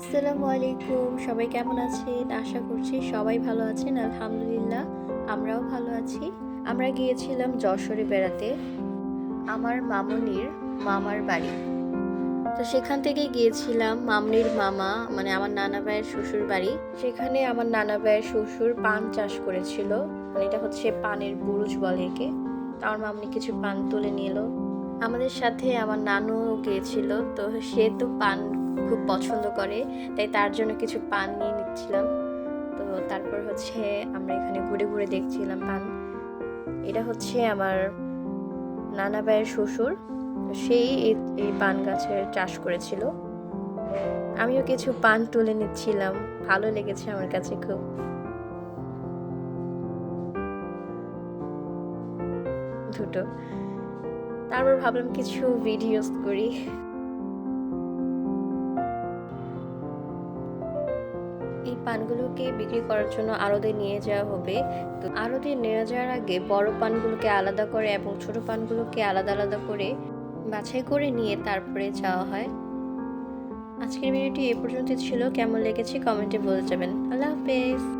আসসালামু আলাইকুম। সবাই কেমন আছেন? আশা করছি সবাই ভালো আছেন, আলহামদুলিল্লাহ। আমরাও ভালো আছি। আমরা গিয়েছিলাম যশোরে বেড়াতে, আমার মামনির মামার বাড়ি। তো সেখান থেকে গিয়েছিলাম মামনির মামা মানে আমার নানা ভাইয়ের শ্বশুর বাড়ি। সেখানে আমার নানা ভাইয়ের শ্বশুর পান চাষ করেছিল। মানে এটা হচ্ছে পানের বুরুজ বলে একে। তো আমার মামনি কিছু পান তুলে নিল আমাদের সাথে আমার নানু গিয়েছিল তো সে তো পান খুব পছন্দ করে, তাই তার জন্য কিছু পান নিয়ে নিচ্ছিলাম। তো তারপর হচ্ছে আমরা এখানে ঘুরে ঘুরে দেখছিলাম পান। এটা হচ্ছে আমার নানা ভাইয়ের শ্বশুর সেই এই- পান গাছের চাষ করেছিল। আমিও কিছু পান তুলে নিচ্ছিলাম, ভালো লেগেছে আমার কাছে খুব। দুটো। তারপর ভাবলাম কিছু ভিডিওস করি। এই পানগুলোকে বিক্রি করার জন্য আড়তে নিয়ে যাওয়া হবে। তো আড়তে নিয়ে যাওয়ার আগে বড় পানগুলোকে আলাদা করে এবং ছোট পানগুলোকে আলাদা আলাদা করে বাছাই করে নিয়ে তারপরে যাওয়া হয়। আজকের ভিডিওটি এ পর্যন্ত ছিল। কেমন লেগেছে কমেন্টে বলে যাবেন। আল্লাহ হাফেজ।